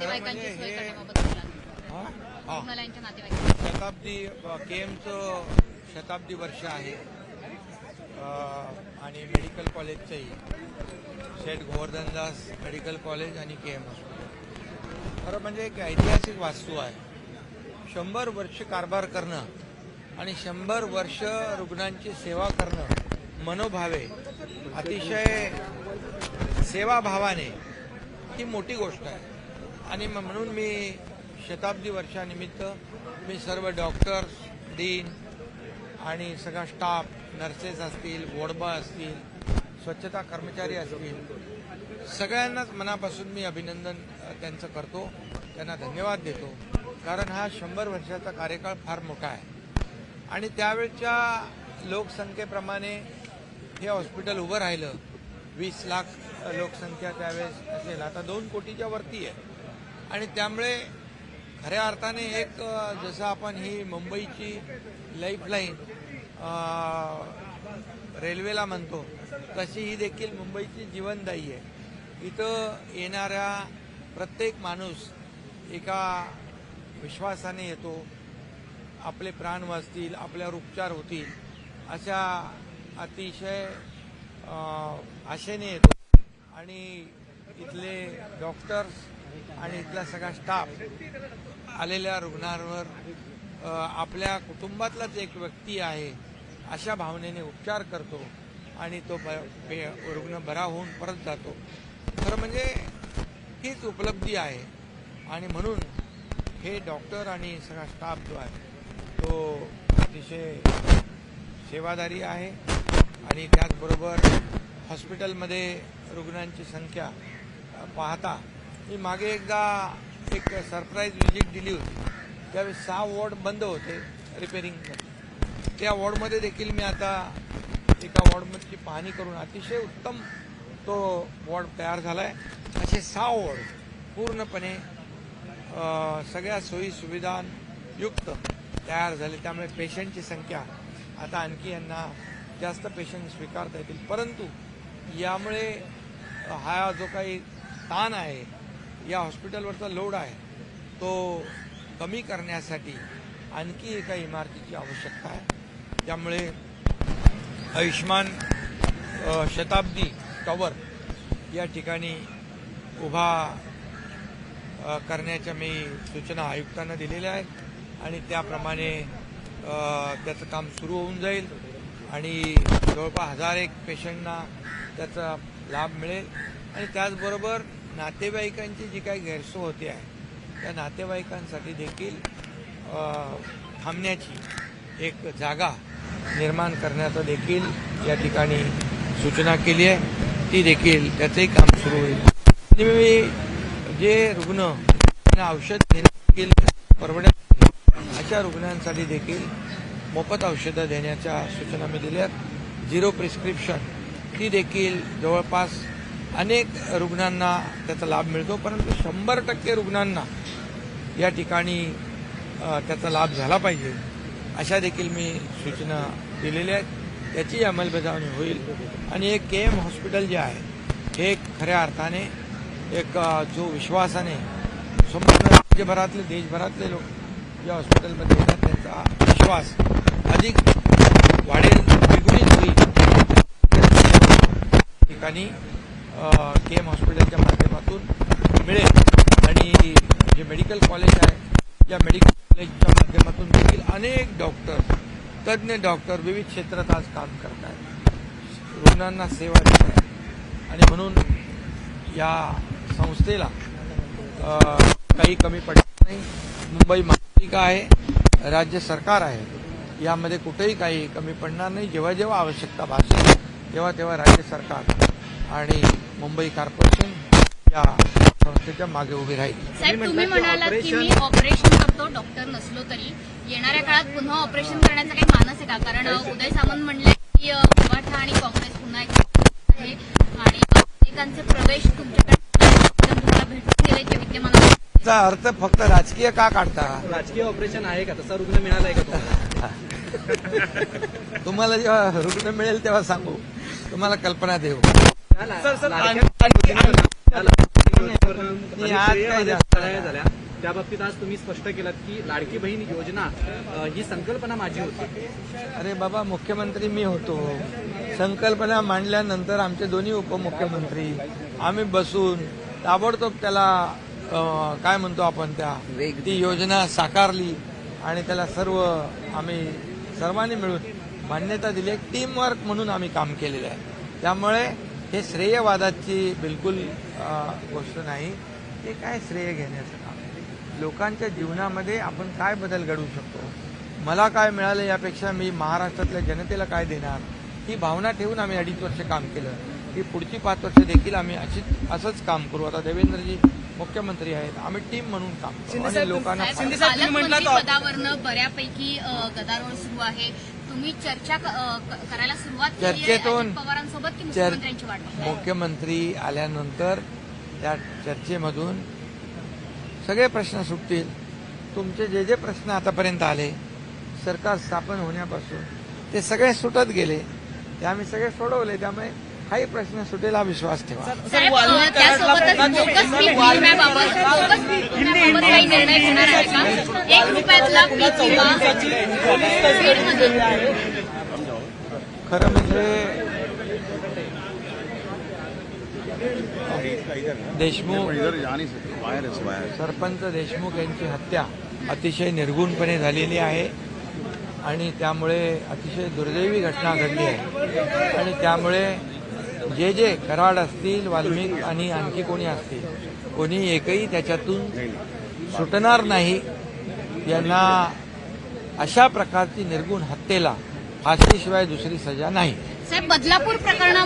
नातेवाईकांची म्हणजे सोय करण्याबाबत बोला. रुग्णालयांच्या नातेवाईकांची. शताब्दी केएमचं शताब्दी वर्ष आहे. आणि मेडिकल कॉलेजचंही. शेठ गोवर्धनदास मेडिकल कॉलेज आणि के एम हॉस्पिटल. खरं म्हणजे एक ऐतिहासिक वास्तू आहे. शंभर वर्ष कारभार करणं आणि शंभर वर्ष रुग्णांची सेवा करणं मनोभावे अतिशय सेवाभावाने ही मोठी गोष्ट आहे. आणि म्हणून मी शताब्दी वर्षानिमित्त मी सर्व डॉक्टर्स डीन आणि सगळा स्टाफ नर्सेस असतील वोडबा असतील स्वच्छता कर्मचारी असतील सगळ्यांनाच मनापासून मी अभिनंदन त्यांचं करतो. त्यांना धन्यवाद देतो. कारण हा शंभर वर्षाचा कार्यकाळ फार मोठा आहे. आणि त्यावेळच्या लोकसंख्येप्रमाणे हे हॉस्पिटल उभं राहिलं वीस लाख लोकसंख्या त्यावेळेस असेल. आता दोन कोटीच्या वरती आहे. आणि त्यामुळे खऱ्या अर्थाने एक जसं आपण ही मुंबईची लाईफलाईन रेल्वेला म्हणतो तशी ही देखील मुंबईची जीवनदायी आहे. इथं येणाऱ्या प्रत्येक माणूस एका विश्वासाने येतो. आपले प्राण वाचतील आपल्यावर उपचार होतील अशा अतिशय आशेने येतो. आणि इथले डॉक्टर्स आणि इथला सगळा स्टाफ आलेल्या रुग्णांवर आपल्या कुटुंबातलाच एक व्यक्ती आहे अशा भावनेने उपचार करतो आणि तो पे- रुग्ण बरा होऊन परत जातो. खरं म्हणजे हीच उपलब्धी आहे आणि म्हणून हे डॉक्टर आणि सगळा स्टाफ जो आहे तो अतिशय सेवादारी आहे आणि त्याचबरोबर हॉस्पिटलमध्ये रुग्णांची संख्या पाहता मी मागे एकदा एक सरप्राईज व्हिजिट दिली होती. त्यावेळी सहा वॉर्ड बंद होते रिपेरिंग त्या वॉर्डमध्ये देखील मी आता एका वॉर्डमधची पाहणी करून अतिशय उत्तम तो वॉर्ड तयार झाला आहे असे सहा वॉर्ड पूर्णपणे सगळ्या सोयी सुविधांयुक्त तयार झाले. त्यामुळे पेशंटची संख्या आता आणखी यांना जास्त पेशंट स्वीकारता येतील. परंतु यामुळे हा जो काही ताण आहे या हॉस्पिटलवरचा लोड आहे तो कमी करण्यासाठी आणखी एका इमारतीची आवश्यकता आहे. त्यामुळे आयुष्मान शताब्दी टॉवर या ठिकाणी उभा करण्याच्या मी सूचना आयुक्तांना दिलेल्या आहेत आणि त्याप्रमाणे त्याचं काम सुरू होऊन जाईल आणि जवळपास हजार एक पेशंटना त्याचा लाभ मिळेल. आणि त्याचबरोबर नातेवाईकांची जी काही गैरसोय होते आहे त्या नातेवाईकांसाठी देखील थांबण्याची एक जागा निर्माण करण्याचं देखील या ठिकाणी सूचना केली आहे ती देखील त्याचंही काम सुरू होईल मी जे रुग्ण त्यांना औषध घेणं देखील परवडत अशा रुग्णांसाठी देखील मोफत औषधं देण्याच्या सूचना मी दिल्या आहेत. झिरो प्रिस्क्रिप्शन ती देखील जवळपास अनेक रुग्णांना त्याचा लाभ मिळतो परंतु शंभर टक्के रुग्णांना या ठिकाणी त्याचा लाभ झाला पाहिजे. अशा देखील मी सूचना दिलेल्या आहेत. त्याची अंमलबजावणी होईल. आणि एक के एम हॉस्पिटल जे आहे हे खऱ्या अर्थाने एक जो विश्वासाने संपूर्ण राज्यभरातले देशभरातले लोक या हॉस्पिटलमध्ये येतात त्यांचा विश्वास अधिक वाढेल द्विगुणित होईल. ठिकाणी के एम हॉस्पिटलच्या माध्यमातून. मिळेल आणि जे मेडिकल कॉलेज आहे या मेडिकल कॉलेजच्या माध्यमातून देखील अनेक डॉक्टर तज्ज्ञ डॉक्टर विविध क्षेत्रात आज काम करत आहेत. रुग्णांना सेवा देत आहेत. आणि म्हणून या संस्थेला काही कमी पडत नाही. मुंबई महापालिका आहे राज्य सरकार आहे. यामध्ये कुठेही काही कमी पडणार नाही. जेव्हा जेव्हा आवश्यकता भासेल तेव्हा तेव्हा राज्य सरकार आणि मुंबई कॉर्पोरेशन या संस्थेच्या मागे उभी राहील. साहेब तुम्ही म्हणालात की मी ऑपरेशन- करतो डॉक्टर नसलो तरी. येणाऱ्या काळात पुन्हा ऑपरेशन करण्याचा काही मानस आहे का? कारण उदय सामंत म्हणले की मराठा आणि काँग्रेस पुन्हा एक आहे. आणि अनेकांचे प्रवेश तुमच्याकडे अर्थ फक्त राजकीय का काढता? राजकीय ऑपरेशन आहे का? तसा रुग्ण मिळालाय का तुम्हाला? तुम्हाला जेव्हा रुग्ण मिळेल तेव्हा सांगू. तुम्हाला कल्पना देऊ. सर सर झाल्या. त्या बाबतीत आज तुम्ही स्पष्ट केलं की लाडकी बहीण योजना ही संकल्पना माझी होती. अरे बाबा मुख्यमंत्री मी होतो. संकल्पना मांडल्यानंतर आमचे दोन्ही उपमुख्यमंत्री आम्ही बसून ताबडतोब त्याला काय म्हणतो आपण त्या ती योजना साकारली आणि त्याला सर्व आम्ही सर्वांनी मिळून मान्यता दिली. एक टीमवर्क म्हणून आम्ही काम केलेलं आहे. त्यामुळे हे श्रेयवादाची बिलकुल गोष्ट नाही. हे काय श्रेय घेण्याचं काम? लोकांच्या जीवनामध्ये आपण काय बदल घडवू शकतो? मला काय मिळालं यापेक्षा मी महाराष्ट्रातल्या जनतेला काय देणार? ही भावना ठेवून आम्ही अडीच वर्ष काम केलं. ही पुढची पाच वर्ष देखील आम्ही अशीच असंच काम करू. आता देवेंद्रजी मुख्यमंत्री आहेत. आम्ही टीम म्हणून काम करू. आणि लोकांना बऱ्यापैकी गदारोळ सुरू आहे. तुम्ही चर्चा करायला सुरुवात केली आहे चर्चेतून- पवारांसोबत की मुख्यमंत्र्यांची वाट? मुख्यमंत्री आल्यानंतर त्या चर्चेमधून सगळे प्रश्न सुटतील तुमचे जे जे प्रश्न आतापर्यंत आले सरकार स्थापन होण्यापासून ते सगळे सुटत गेले ते आम्ही सगळे सोडवले त्यामुळे काही प्रश्न सुटेल हा विश्वास ठेवा निर्णय घेणार आहे का एक रुपयातला पीक विमा बीडमध्ये खरं म्हणजे देशमुख सरपंच देशमुख यांची हत्या अतिशय निर्गुणपणे झालेली आहे आणि त्यामुळे अतिशय दुर्दैवी घटना घडली आहे. आणि त्यामुळे जे जे कराड असतील वाल्मिक आणि आणखी कोणी असतील कोणी एकही त्याच्यातून सुटणार नाही. यांना अशा प्रकारची निर्गुण हत्येला फाशीशिवाय दुसरी सजा नाही. साहेब बदलापूर प्रकरणा